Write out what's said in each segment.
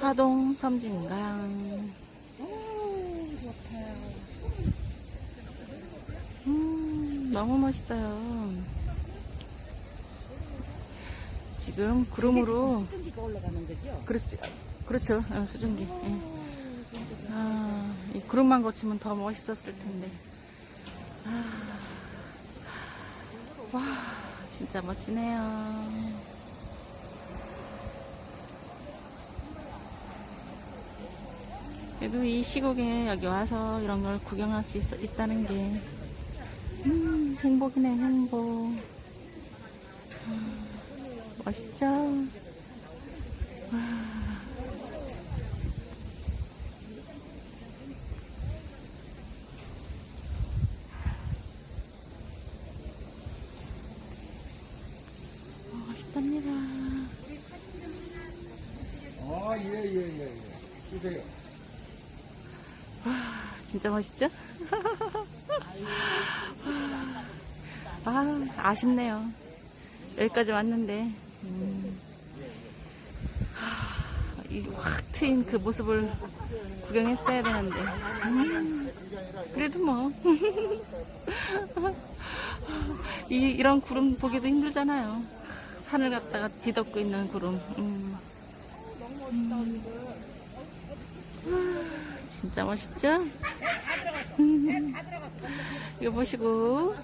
하동 섬진강. 음, 너무 멋있어요. 지금 구름으로, 수증기가 올라가는 거죠? 그렇지, 그렇죠. 어, 수증기. 예. 아, 이 구름만 거치면 더 멋있었을 텐데. 아, 와, 진짜 멋지네요. 그래도 이 시국에 여기 와서 이런 걸 구경할 수 있, 있다는 게, 음, 행복이네, 행복. 아, 멋있죠? 멋있답니다. 아, 예, 예, 예, 예. 주세요. 진짜 멋있죠? 아, 아쉽네요. 여기까지 왔는데, 음, 하, 이확 트인 그 모습을 구경했어야 되는데, 음, 그래도 뭐, 이, 이런 구름 보기도 힘들잖아요. 산을 갖다가 뒤덮고 있는 구름. 음. 음. 아, 진짜 멋있죠? 이거 보시고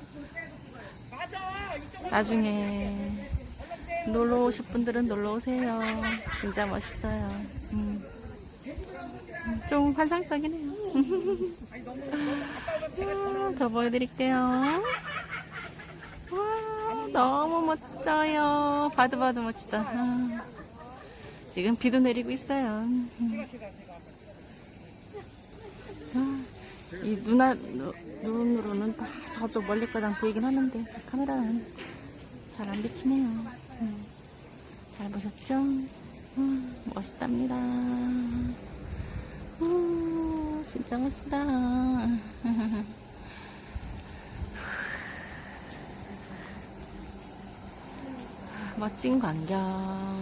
나중에 놀러 오실 분들은 놀러 오세요. 진짜 멋있어요. 음. 음, 좀 환상적이네요. 아, 더 보여드릴게요. 와, 너무 멋져요. 봐도 봐도 멋지다. 아, 지금 비도 내리고 있어요. 음. 아, 이 누- 눈으로는 다 저쪽 멀리까지 보이긴 하는데 카메라는 잘 안 비치네요. 음, 잘 보셨죠? 음, 멋있답니다. 우, 진짜 멋지다. 멋진 광경.